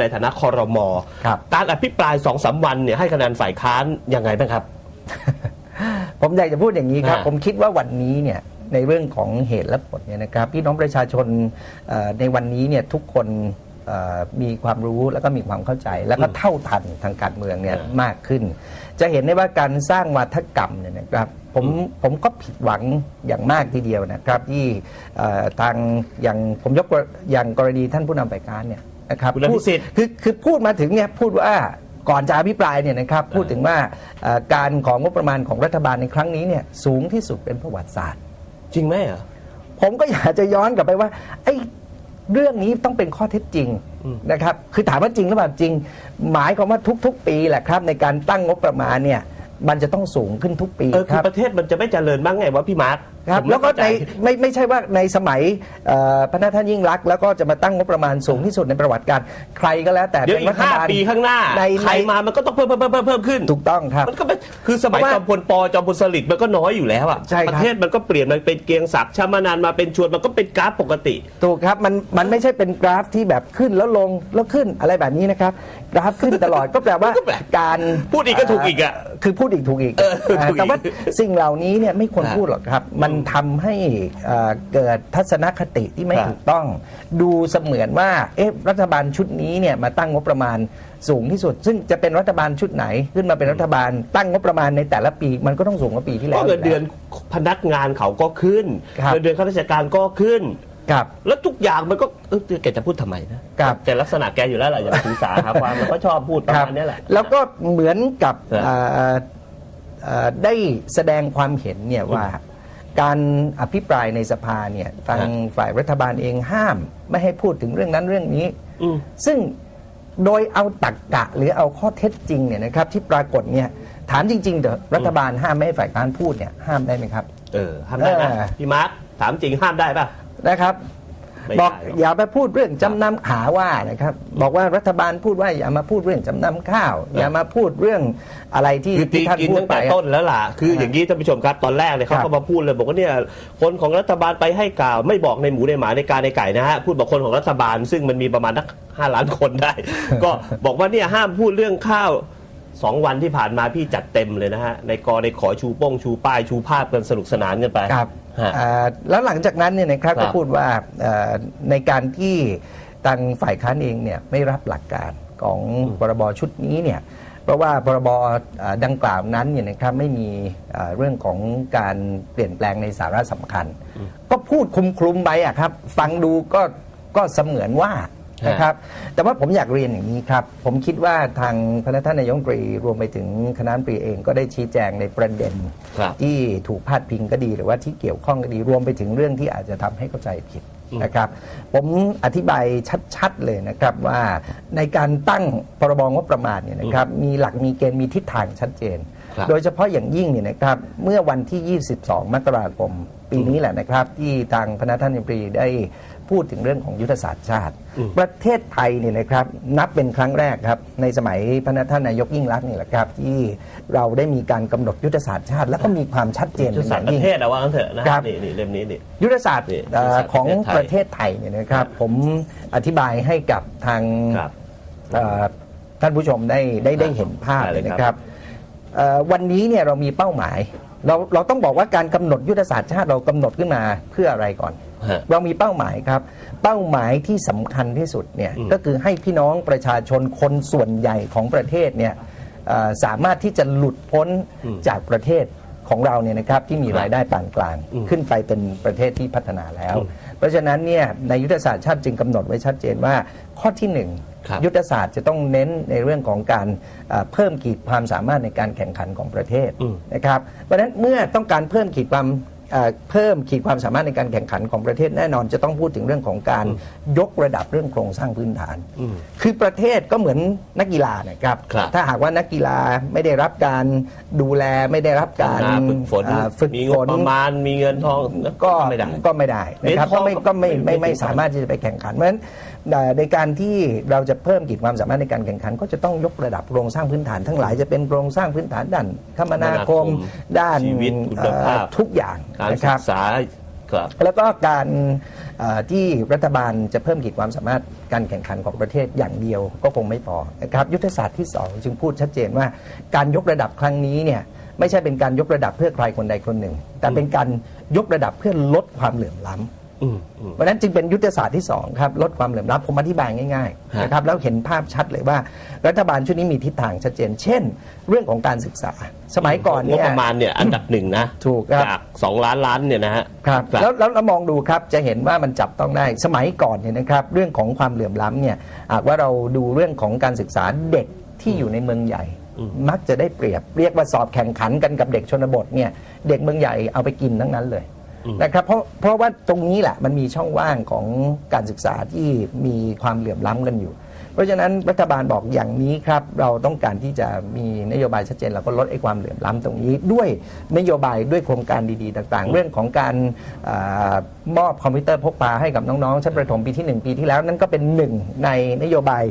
ในฐานะคอรมอครับ การอภิปรายสองสามวันเนี่ยให้คะแนนฝ่ายค้านยังไงบ้างครับ ผมอยากจะพูดอย่างนี้ครับฮะผมคิดว่าวันนี้เนี่ยในเรื่องของเหตุและผลเนี่ยนะครับพี่น้องประชาชนเอ่อในวันนี้เนี่ยทุกคนเอ่อมีความรู้แล้วก็มีความเข้าใจ แล้วก็เท่าทันทางการเมืองเนี่ยมากขึ้น จะเห็นได้ว่าการสร้างวาทกรรมเนี่ยนะครับผมผมก็ผิดหวังอย่างมากทีเดียวนะครับที่เอ่อทางอย่างผมยกตัวอย่างกรณีท่านผู้นำฝ่ายการเนี่ย นะครับคุณอภิสิทธิ์พูดคือคือพูดมาถึงเนี่ยพูดว่าก่อนจะอภิปรายเนี่ยนะครับพูดถึงว่าเอ่อการของงบประมาณของรัฐบาลในครั้งนี้เนี่ยสูงที่สุดเป็นประวัติศาสตร์ จริงไหมอะผมก็อยากจะย้อนกลับไปว่าไอ้เรื่องนี้ต้องเป็นข้อเท็จจริงอืมนะครับคือถามว่าจริงหรือเปล่าจริง หมายความว่าทุก ๆ ปีแหละครับในการตั้งงบประมาณเนี่ย มันจะต้องสูงขึ้นทุกปีเออคคือรับ ประเทศมันจะไม่เจริญบ้างไงวะพี่มาร์คครับผมไม่แล้วก็เข้าใจในไม่ไม่ใช่ว่าในสมัยเอ่อพระนาท่านยิ่งรักษณ์แล้วก็จะมาตั้งงบประมาณสูงที่สุดในประวัติการ ใครก็แล้วแต่เดี๋ยวอีป็นกห้าฐบลปีข้างหน้า ในใครมามันก็ต้องเพิ่มเพิ่มเพิ่มเพิ่มเพิ่มขึ้น ถูกต้องครับ มันก็ไม่คือสมัยเพราะว่าจอมพลปจอมพลสฤษดิ์มันก็น้อยอยู่แล้วอะใช่ครับ ประเทศมันก็เปลี่ยนมันเป็นเกรียงศักดิ์ชามานานมาเป็นชวนมันก็เป็นกราฟปกติ ถูกครับมันมันไม่ใช่เป็นกราฟที่แบบขึ้นแล้วลงแล้วขึ้นอะไรแบบนี้นะครับ กราฟขึ้นตลอด ก็แปลว่าก็แปลกการพูดอีกก็ถูกอีกอะคือพูดอีกถูกอีกเออถูกอีก แต่ว่าสิ่งเหล่านี้เนี่ยไม่ควรครับพูดหรอกครับ มันทำให้เอ่อเกิดทัศนคติที่ไม่ครับถูกต้อง ดูเสมือนว่าเอ๊ะรัฐบาลชุดนี้เนี่ยมาตั้งงบประมาณสูงที่สุด ซึ่งจะเป็นรัฐบาลชุดไหน ขึ้นมาเป็นรัฐบาลตั้งงบประมาณในแต่ละปี มันก็ต้องสูงกว่าปีที่แล้ก็วเงินเดือนพนักงานเขาก็ขึ้นครับเงินเดือนข้าราชการก็ขึ้นครับแล้วทุกอย่างมันก็เออแกจะพูดทำไมนะครับแต่ลักษณะแกอยู่แล้วแหละอย่าไปถือสาหาความมันก็ชอบพูดประมาณนี้แหละ แล้วก็เหมือนกับ ได้แสดงความเห็นเนี่ยว่าการอภิปรายในสภาเนี่ยทางฝ่ายรัฐบาลเองห้าม ไม่ให้พูดถึงเรื่องนั้นเรื่องนี้อืมซึ่งโดยเอาตักกะหรือเอาข้อเท็จจริงเนี่ยนะครับที่ปรากฏเนี่ยถามจริงๆเถอะรัฐบาลห้ามไม่ให้ฝ่ายค้านพูดเนี่ยห้ามได้ไหมครับ เออห้ามได้ไหมเออพี่มาร์คถามจริงห้ามได้ป่ะนะครับไม่ได้ บอกหรอกอย่าไปพูดเรื่องจำนำหาว่านะครับ บอกว่ารัฐบาลพูดว่าอย่ามาพูดเรื่องจำนำข้าว อย่ามาพูดเรื่องอะไรที่คือตีที่ท่านกินพูดตั้งไปแต่อะต้นแล้วล่ะคืออย่างนี้ท่านผู้ชมครับตอนแรกเนี่ยเขาครับก็มาพูดเลยบอกว่าเนี่ยคนของรัฐบาลไปให้กล่าว ไม่บอกในหมูในหมาในกาในไก่นะฮะพูดบอกคนของรัฐบาล ซึ่งมันมีประมาณนักห้าล้านคนได้ ก็บอกว่าเนี่ยห้ามพูดเรื่องข้าวสองวันที่ผ่านมาพี่จัดเต็มเลยนะฮะในกอในขอชูโป้งชูป้ายชูภาพกันสนุกสนานกันไปครับ ฮะ อ่าแล้วหลังจากนั้นเนี่ยนะครับครับ ก็พูดว่าเอ่อในการที่ทางฝ่ายค้านเองเนี่ยไม่รับหลักการของพรบชุดนี้เนี่ยเพราะว่าพรบอ่าดังกล่าวนั้นเนี่ยนะครับไม่มีอ่าเรื่องของการเปลี่ยนแปลงในสาระสำคัญ ก็พูดคลุมคลุมๆไปอะครับ ฟังดูก็ก็เสมือนว่าฮะ นะครับ แต่ว่าผมอยากเรียนอย่างนี้ครับ ผมคิดว่าทางพระท่านนายกรัฐมนตรีรวมไปถึงคณะรัฐมนตรีเองก็ได้ชี้แจงในประเด็นครับที่ถูกพาดพิงก็ดีหรือว่าที่เกี่ยวข้องก็ดีรวมไปถึงเรื่องที่อาจจะทำให้เข้าใจผิดอืมนะครับ ผมอธิบายชัดๆเลยนะครับว่าในการตั้งพรบงบประมาณเนี่ยนะครับมีหลักมีเกณฑ์มีทิศทางชัดเจนครับ โดยเฉพาะอย่างยิ่งเนี่ยนะครับเมื่อวันที่ 22 มกราคม ปีนี้แหละนะครับ ที่ทางพนักท่านนายกรัฐมนตรีได้พูดถึงเรื่องของยุทธศาสตร์ชาติอืมประเทศไทยเนี่ยนะครับนับเป็นครั้งแรกครับในสมัยพระท่านนายกยิ่งรักษณ์นี่แหละครับที่เราได้มีการกำหนดยุทธศาสตร์ชาติ แล้วก็มีความชัดเจนยุทเป็ธนอศาสตย่าร์งปยิ่งระเทศเอาว่างั้นเถอะนะครับนี่นี่เล่มนี้นี่ยุทธศาสตร์นี่เอ่อยุทธศาสตร์ของปประระเทเทศศไทไทยยเนี่ยนะครับผมอธิบายให้กับทางครับเอ่อท่านผู้ชมได้ได้ได้เห็นภาพได้เลยเลยนะคครัรับบเอ่อ วันนี้เนี่ยเรามีเป้าหมาย เราเราต้องบอกว่าการกำหนดยุทธศาสตร์ชาติเรากำหนดขึ้นมาเพื่ออะไรก่อนฮะเรามีเป้าหมายครับ เป้าหมายที่สำคัญที่สุดเนี่ยอืมก็คือให้พี่น้องประชาชนคนส่วนใหญ่ของประเทศเนี่ยเอ่อสามารถที่จะหลุดพ้นจากประเทศของเราเนี่ยนะครับที่มีรายได้ปานกลาง ขึ้นไปเป็นประเทศที่พัฒนาแล้วเพ ราะฉะนั้นเนี่ยในยุทธศาสตร์ชาติจึงกำหนดไว้ชัดเจนว่า ข้อที่หนึ่งครับยุทธศาสตร์จะต้องเน้นในเรื่องของการเอ่อเพิ่มขีดความสามารถในการแข่งขันของประเทศอืมนะครับเพราะฉะนั้นเมื่อต้องการเพิ่มขีดความ เอ่อเพิ่มขีดความสามารถในการแข่งขันของประเทศแน่นอนจะต้องพูดถึงเรื่องของการยกระดับเรื่องโครงสร้างพื้นฐานอืมคือประเทศก็เหมือนนักกีฬานะครับครับ ถ้าหากว่านักกีฬาไม่ได้รับการดูแลไม่ได้รับการทำงานฝึกฝนเอ่อฝึกมีงฝบนประมาณมีเงินทองก็ไม่ได้ก็ไม่ได้นะครับเหรียญทองก็ไม่ก็ไม่ไม่ไม่ไม่ไม่ถึงสามารถที่จะไปแข่งขันเพราะฉะนั้นเอ่อในการที่เราจะเพิ่มขีดความสามารถในการแข่งขัน ก็จะต้องยกระดับโครงสร้างพื้นฐานทั้งหลายจะเป็นโครงสร้างพื้นฐานด้านคมนาคมด้านชีวิตคุณภาพเอ่อทุกอย่างการนะคศึรับกษาครับ แล้วก็การเอ่อที่รัฐบาลจะเพิ่มขีดความสามารถการแข่งขันของประเทศอย่างเดียวก็คงไม่พอนะครับยุทธศาสตร์ที่ 2 จึงพูดชัดเจนว่าการยกระดับครั้งนี้เนี่ยไม่ใช่เป็นการยกระดับเพื่อใครคนใดคนหนึ่ง แต่เป็นการยกระดับเพื่อลดความเหลื่อมล้ำอืมอืม เพราะฉะนั้นจึงเป็นยุทธศาสตร์ที่2ครับลดความเหลื่อมล้ำผมอธิบายง่ายฮะๆนะครับแล้วเห็นภาพชัดเลยว่า รัฐบาลชุดนี้มีทิศทางชัดเจน เช่น เรื่องของการศึกษา สมัยก่อนงเนี่บยประมาณเนี่ยอันดับหนึ่งนะถูกครับจากสองล้านล้านเนี่ยนะฮะครับแล้วแล้วเรามองดูครับจะเห็นว่ามันจับต้องได้สมัยก่อนเนี่ยนะครับเรื่องของความเหลื่อมล้ำเนี่ยหากว่าเราดูเรื่องของการศึกษาเด็กที่อยู่ในเมืองใหญ่อืมมักจะได้เปรียบเรียกว่าสอบแข่งขันกันกับเด็กชนบทเนี่ยเด็กเมืองใหญ่เอาไปกินทั้งนั้นเลย นะครับเพราะเพราะว่าตรงนี้แหละมันมีช่องว่างของการศึกษาที่มีความเหลื่อมล้ำกันอยู่ เพราะฉะนั้นรัฐบาลบอกอย่างนี้ครับ เราต้องการที่จะมีนโยบายชัดเจนเราก็ลดไอ้ความเหลื่อมล้ำตรงนี้ ด้วยนโยบายด้วยโครงการดีๆ ต่าง ๆ เรื่องของการอามอบคอมพิวเตอร์พกพาให้กับน้องๆชั้นประถมปีที่ 1 ปีที่แล้วนั่นก็เป็นหนึ่งในนโยบาย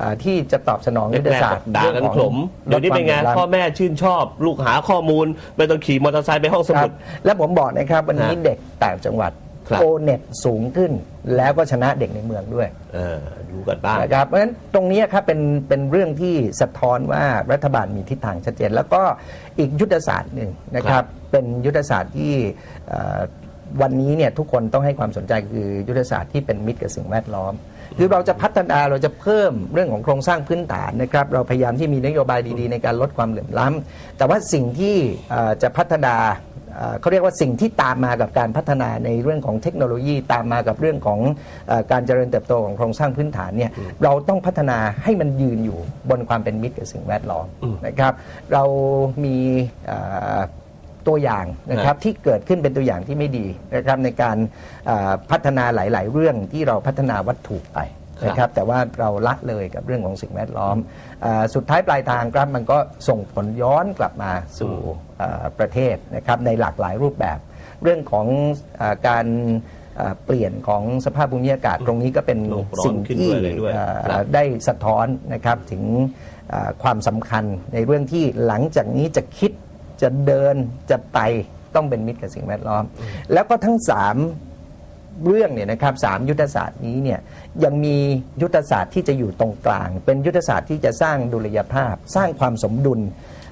อ่าที่จะตอบสนองยุทธแรกศาสตร์ๆด่ากันเรื่องขขลองมเดี๋ยวนี้เป็นไงลดความหลื่อมล้ำพ่อแม่ชื่นชอบ ลูกหาข้อมูลไม่ต้องขี่มอเตอร์ไซค์ไปห้องสครัมุบดและผมบอกนะครับ วันนี้ฮะเด็กต่างจังหวัดครับโอเน็ตสูงขึ้น แล้วก็ชนะเด็กในเมืองด้วยเออดูกันบ้างนะครับเพราะฉะนั้นตรงนี้ครับเป็นเป็นเรื่องที่สะท้อนว่ารัฐบาลมีทิศทางชัดเจน แล้วก็อีกยุทธศาสตร์หนึ่งนะคครัรับบเป็นยุทธศาสตร์ที่เอ่อ วันนี้เนี่ยทุกคนต้องให้ความสนใจคือยุทธศาสตร์ที่เป็นมิตรกับสิ่งแวดล้อม คือเราจะพัฒนาเราจะเพิ่มเรื่องของโครงสร้างพื้นฐานนะครับเราพยายามที่มีนโยบายดีๆ ในการลดความเหลื่อมล้ำแต่ว่าสิ่งที่เอ่อจะพัฒนาเอ่อเขาเรียกว่าสิ่งที่ตามมากับการพัฒนาในเรื่องของเทคโนโลยีตามมากับเรื่องของเออการเจริญเติบโตของโครงสร้างพื้นฐานเนี่ยเราต้องพัฒนาให้มันยืนอยู่บนความเป็นมิตรกับสิ่งแวดล้อมอืมนะครับ เรามีเอ่อ ตัวอย่างนะครับที่เกิดขึ้นเป็นตัวอย่างที่ไม่ดีนะครับในการเอ่อพัฒนาหลาย ๆ เรื่องที่เราพัฒนาวัตถุไปนะครับแต่ว่าเราละเลยกับเรื่องของสิ่งแวดล้อมเออสุดท้ายปลายทางครับมันก็ส่งผลย้อนกลับมาสู่เอ่อประเทศนะครับในหลากหลายรูปแบบ เรื่องของเออการเอ่อเปลี่ยนของสภาพภูมิอากาศตรงนี้ก็เป็นโลกร้อนสิ่งขึ้นที่ด้วยอะไรด้วยเอ่อครับได้สะท้อนนะครับถึงเอ่อความสำคัญในเรื่องที่หลังจากนี้จะคิด จะเดินจะไปต้องเป็นมิตรกับสิ่งแวดล้อม แล้วก็ทั้งสามเรื่องเนี่ยนะครับสามยุทธศาสตร์นี้เนี่ยยังมียุทธศาสตร์ที่จะอยู่ตรงกลาง เป็นยุทธศาสตร์ที่จะสร้างดุลยภาพ สร้างความสมดุล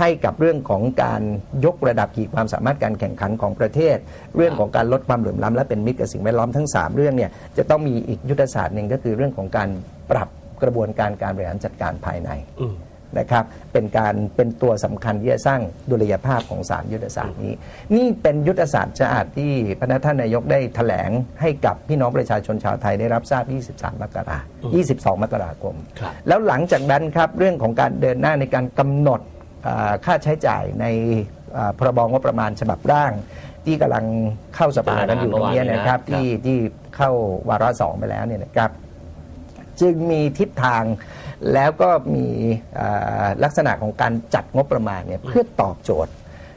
ให้กับเรื่องของการยกระดับขีดความสามารถการแข่งขันของประเทศ เรื่องของการลดความเหลื่อมล้ำและเป็นมิตรกับสิ่งแวดล้อมทั้ง 3 เรื่องเนี่ยจะต้องมีอีกยุทธศาสตร์หนึ่งก็คือเรื่องของการปรับกระบวนการการบริหารจัดการภายในอืม นะครับเป็นการเป็นตัวสำคัญที่จะสร้างดุลยภาพของสามยุทธศาสตร์นี้ นี่เป็นยุทธศาสตร์ชาติที่พระท่านนายกได้แถลงให้กับพี่น้องประชาชนชาวไทยได้รับทราบ 23 มกราคม22 มกราคมครับแล้วหลังจากนั้นครับเรื่องของการเดินหน้าในการกำหนดอ่าค่าใช้จ่ายในอ่าพรบงบประมาณฉบับร่าง ที่กำลังเข้าสภากันอยู่ตรงนี้นะครับเมื่อวานนี้นะที่ที่เข้าวาระสองไปแล้วเนี่ยนะครับจึงมีทิศทาง แล้วก็มีอ่าลักษณะของการจัดงบประมาณเนี่ยเพื่อตอบโจทย์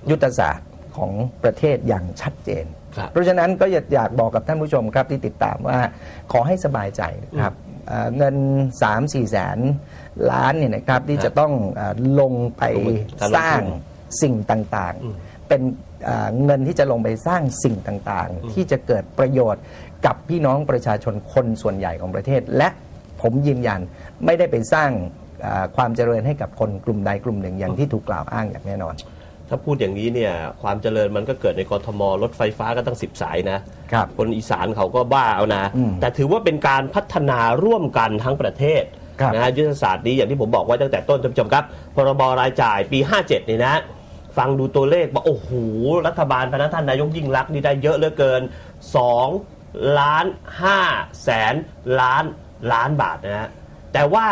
ยุทธศาสตร์ของประเทศอย่างชัดเจนครับเพราะฉะนั้นก็อยากอยากบอกกับท่านผู้ชมครับที่ติดตามว่าขอให้สบายใจนะครับเอ่อเงิน 3 4 แสนล้านเนี่ยนะครับที่จะต้องเออลงไปลงไปการลงทุนสร้างสิ่งต่างอืมๆเป็นเอ่อเงินที่จะลงไปสร้างสิ่งต่างๆ ที่จะเกิดประโยชน์กับพี่น้องประชาชนคนส่วนใหญ่ของประเทศ และ ผมยืนยันไม่ได้ไปสร้างเอ่อความเจริญให้กับคนกลุ่มใดกลุ่มหนึ่งอย่างที่ถูกกล่าวอ้างอย่างแน่นอน ถ้าพูดอย่างนี้เนี่ยความเจริญมันก็เกิดในกรทมรถไฟฟ้าก็ตั้งสิบสายนะครับคนอีสานเขาก็บ้าเอานะอืมแต่ถือว่าเป็นการพัฒนาร่วมกันทั้งประเทศครับนะฮะยุทธศาสตร์นี้อย่างที่ผมบอกไว้ตั้งแต่ต้นท่านผู้ชมครับพรบรายจ่ายปี 57นี่นะฟังดูตัวเลขว่าโอ้โหรัฐบาลพนักท่านนายกยิ่งรักษณ์นี่ได้เยอะเหลือเกิน2ล้าน5แสนล้าน ล้านบาทนะฮะแต่ว่า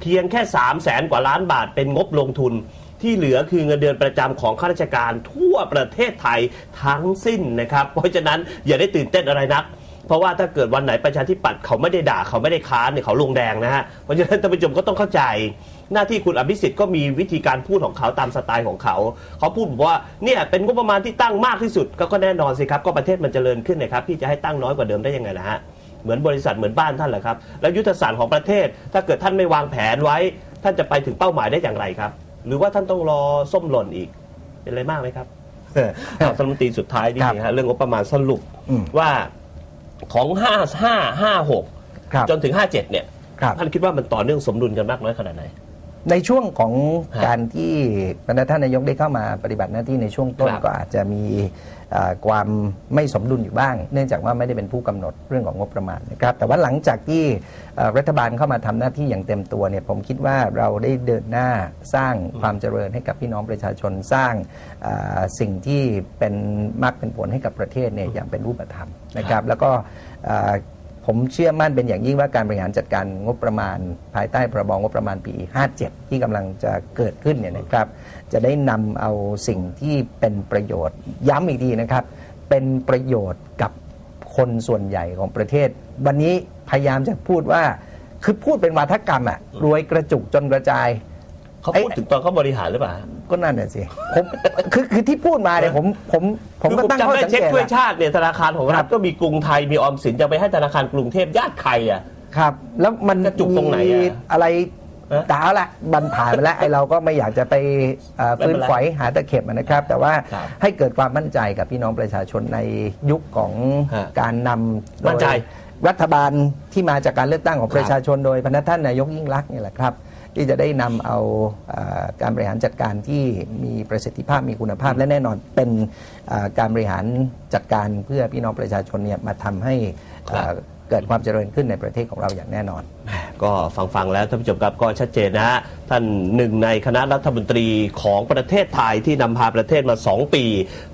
เพียงแค่ 3 0 0แสนกว่าล้านบาทเป็นงบลงทุนที่เหลือคือเงินเดือนประจำของข้าราชการทั่วประเทศไทยทั้งสิ้นนะครับ เพราะฉะนั้นอย่าได้ตื่นเต้นอะไรนัก เพราะว่าถ้าเกิดวันไหนประชาธิปัตย์เขาไม่ได้ด่าเขาไม่ได้ค้านเนี่ยเขาลงแดงนะฮะเพราะฉะนั้นท่านผู้ชมก็ต้องเข้าใจ หน้าที่คุณอภิสิทธิ์ก็มีวิธีการพูดของเขาตามสไตล์ของเขา เขาพูดบอกว่าเนี่ยเป็นงบประมาณที่ตั้งมากที่สุดก็ก็แน่นอนสิครับก็ประเทศมันเจริญขึ้นนะครับที่จะให้ตั้งน้อยกว่าเดิมได้ยังไงนะฮะ เหมือนบริษัทเหมือนบ้านท่านแหละครับ แล้วยุทธศาสตร์ของประเทศ ถ้าเกิดท่านไม่วางแผนไว้ ท่านจะไปถึงเป้าหมายได้อย่างไรครับ หรือว่าท่านต้องรอส้มหล่นอีก เป็นอะไรมากไหมครับเอารัฐมนตรีสุดท้ายนี่ครับฮะเรื่องงบประมาณสรุปอืมว่าของห้าห้าห้าหกครับจนถึงห้าเจ็ดเนี่ยครับท่านคิดว่ามันต่อเนื่องสมดุลกันมากน้อยขนาดไหน ในช่วงของฮะการที่บรรดาท่านนายกได้เข้ามาปฏิบัติหน้าที่ในช่วงต้นครับก็อาจจะมีเอ่อความไม่สมดุลอยู่บ้าง เนื่องจากว่าไม่ได้เป็นผู้กำหนดเรื่องของงบประมาณนะครับแต่ว่าหลังจากที่เอ่อรัฐบาลเข้ามาทำหน้าที่อย่างเต็มตัวเนี่ยผมคิดว่าเราได้เดินหน้าสร้างความเจริญให้กับพี่น้องประชาชนสร้างเอ่อสิ่งที่เป็นมากเป็นผลให้กับประเทศเนี่ยอย่างเป็นรูปธรรมนะครับ แล้วก็เอ่อ ผมเชื่อมั่นเป็นอย่างยิ่งว่าการบริหารจัดการงบประมาณ ภายใต้พรบงบประมาณปี 57 ที่กำลังจะเกิดขึ้นเนี่ยนะครับ จะได้นำเอาสิ่งที่เป็นประโยชน์ ย้ำอีกทีนะครับ เป็นประโยชน์กับคนส่วนใหญ่ของประเทศ วันนี้พยายามจะพูดว่าคือพูดเป็นวาทกรรมอะรวยกระจุกจนกระจายเขาพูดถึงตอนเขาบริหารหรือเปล่า ก็นั่นน่ะสิผมคือคือที่พูดมาเนี่ยผมผมผมก็ตั้งจำข้อได้สังเช็คเกตช่วยอะชาติเนี่ยธนาคารของรัฐก็มีกรุงไทยมีออมสินจะไปให้ธนาคารกรุงเทพญาติใครอะครับ แล้วมันกระจุกตรงไหนอะมีอะไรเอ๊ะแต่เอาละบันผ่านไปแล้วไอ้เราก็ไม่อยากจะไปเอ่อไม่ฟื้เป็นนไรฝอยหาตะเข็บอะนะครับ แต่ว่าครับให้เกิดความมั่นใจกับพี่น้องประชาชนในยุคของฮะการนำโดยมั่นใจรัฐบาลที่มาจากการเลือกตั้งของครับประชาชนโดยพนักท่านนายกยิ่งรักษณ์นี่แหละครับ ที่จะได้นำเอาเอ่อการบริหารจัดการที่มีประสิทธิภาพมีคุณภาพ และแน่นอนเป็นการบริหารจัดการเพื่อพี่น้องประชาชนเนี่ยมาทำให้เกิดความเจริญขึ้นในประเทศของเราอย่างแน่นอน ก็ฟังฟังๆแล้วท่านผู้ชมครับก็ชัดเจนนะฮะท่านหนึ่งในคณะรัฐมนตรีของประเทศไทยที่นำพาประเทศมา 2 ปี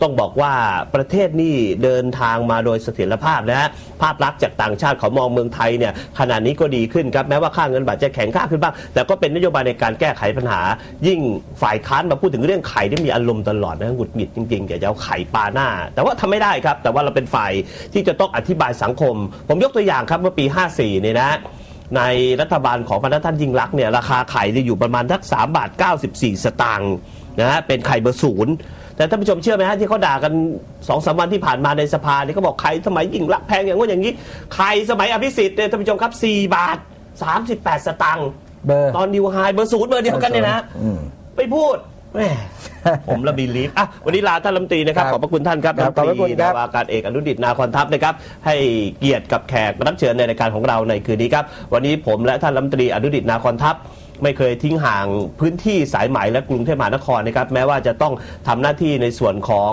ต้องบอกว่าประเทศนี่เดินทางมาโดยเสถียรภาพนะฮะภาพลักษณ์จากต่างชาติเขามองเมืองไทยเนี่ยขณะนี้ก็ดีขึ้นครับแม้ว่าค่าเงินบาทจะแข็งค่าขึ้นบ้างแต่ก็เป็นนโยบายในการแก้ไขปัญหา ยิ่งฝ่ายค้านมาพูดถึงเรื่องไข่ที่มีอารมณ์ตลอดนะหงุดหงิดจริงๆอยากจะเอาไข่ปลาหน้า แต่ว่าทำไม่ได้ครับ แต่ว่าเราเป็นฝ่ายที่จะต้องอธิบายสังคม ผมยกตัวอย่างครับเมื่อปี 54เนี่ยนะ ในรัฐบาลของพระท่านยิ่งรักษณ์เนี่ยราคาไข่จะอยู่ประมาณทักสามบาท94สตางค์นะฮะเป็นไข่เบอร์ศูนย์แต่ท่านผู้ชมเชื่อไหมฮะที่เขาด่ากันสองสามวันที่ผ่านมาในสภาเนี่ยเขาบอกไข่สมัยยิ่งรักษณ์แพงอย่างงู้นอย่างนี้ไข่สมัยอภิสิทธิ์เนี่ยท่านผู้ชมครับ4บาท38สตางค์เบอร์ ตอนนิวไฮเบอร์ศูนย์เบอร์เดียวกันเนี่ยนะอืมไปพูด แหมผมละบีลีฟอะวันนี้ลาท่านรัฐมนตรีนะครับ ครับขอบพระคุณท่านครับครับรัฐมนตขอบพระคุรีณครับนาวากาศเอกอนุดิตนาคอนทัพนะครับ ให้เกียรติกับแขกรับเชิญในรายการของเราในคืนนี้ครับ วันนี้ผมและท่านรัฐมนตรีอนุดิตนาคอนทัพ ไม่เคยทิ้งห่างพื้นที่สายไหมและกรุงเทพมหานครนะครับ แม้ว่าจะต้องทำหน้าที่ในส่วนของ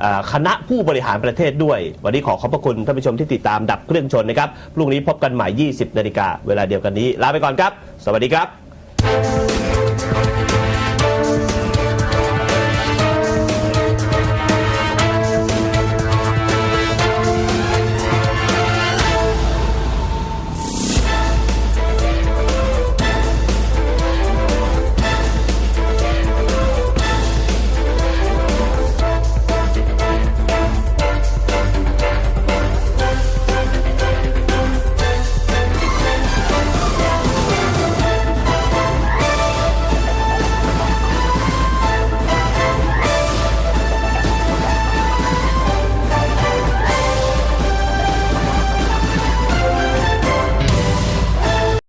เอ่อคณะผู้บริหารประเทศด้วย วันนี้ขอขอบพระคุณท่านผู้ชมที่ติดตามดับเครื่องชนนะครับพรุ่งนี้พบกันใหม่ 20นาฬิกาเวลาเดียวกันนี้ลาไปก่อนครับ สวัสดีครับ